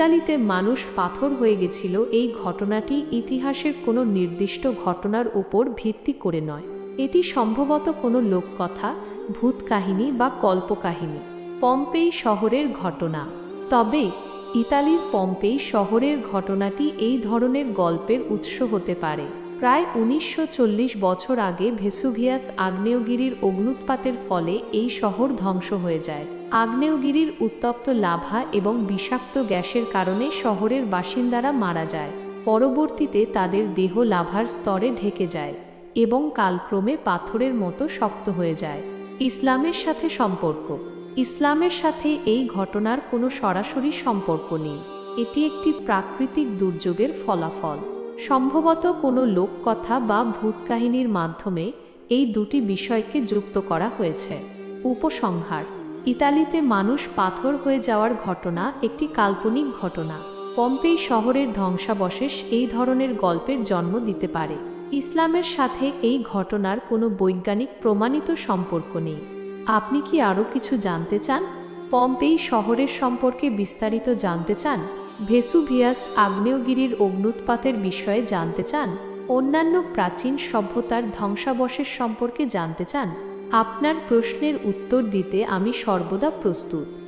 ইতালিতে মানুষ পাথর হয়ে গেছিল, এই ঘটনাটি ইতিহাসের কোনো নির্দিষ্ট ঘটনার উপর ভিত্তি করে নয়। এটি সম্ভবত কোনো লোককথা ভূত কাহিনী বা কল্পকাহিনী। পম্পেই শহরের ঘটনা। তবে, ইতালির পম্পেই শহরের ঘটনাটি এই ধরনের গল্পের উৎস হতে পারে। প্রায় উনিশশো চল্লিশ বছর আগে ভেসুভিয়াস আগ্নেয়গিরির অগ্নুৎপাতের ফলে এই শহর ধ্বংস হয়ে যায়। আগ্নেয়গিরির উত্তপ্ত লাভা এবং বিষাক্ত গ্যাসের কারণে শহরের বাসিন্দারা মারা যায়। পরবর্তীতে তাদের দেহ লাভার স্তরে ঢেকে যায় এবং কালক্রমে পাথরের মতো শক্ত হয়ে যায়। ইসলামের সাথে সম্পর্ক। ইসলামের সাথে এই ঘটনার কোনো সরাসরি সম্পর্ক নেই। এটি একটি প্রাকৃতিক দুর্যোগের ফলাফল। সম্ভবত কোনো লোককথা বা ভূত কাহিনীর মাধ্যমে এই দুটি বিষয়কে যুক্ত করা হয়েছে। উপসংহার। ইতালিতে মানুষ পাথর হয়ে যাওয়ার ঘটনা একটি কাল্পনিক ঘটনা। পম্পেই শহরের ধ্বংসাবশেষ এই ধরনের গল্পের জন্ম দিতে পারে। ইসলামের সাথে এই ঘটনার কোনো বৈজ্ঞানিক প্রমাণিত সম্পর্ক নেই। আপনি কি আরও কিছু জানতে চান? পম্পেই শহরের সম্পর্কে বিস্তারিত জানতে চান? ভেসুভিয়াস আগ্নেয়গিরির অগ্নুৎপাতের বিষয়ে জানতে চান? অন্যান্য প্রাচীন সভ্যতার ধ্বংসাবশেষ সম্পর্কে জানতে চান? আপনার প্রশ্নের উত্তর দিতে আমি সর্বদা প্রস্তুত।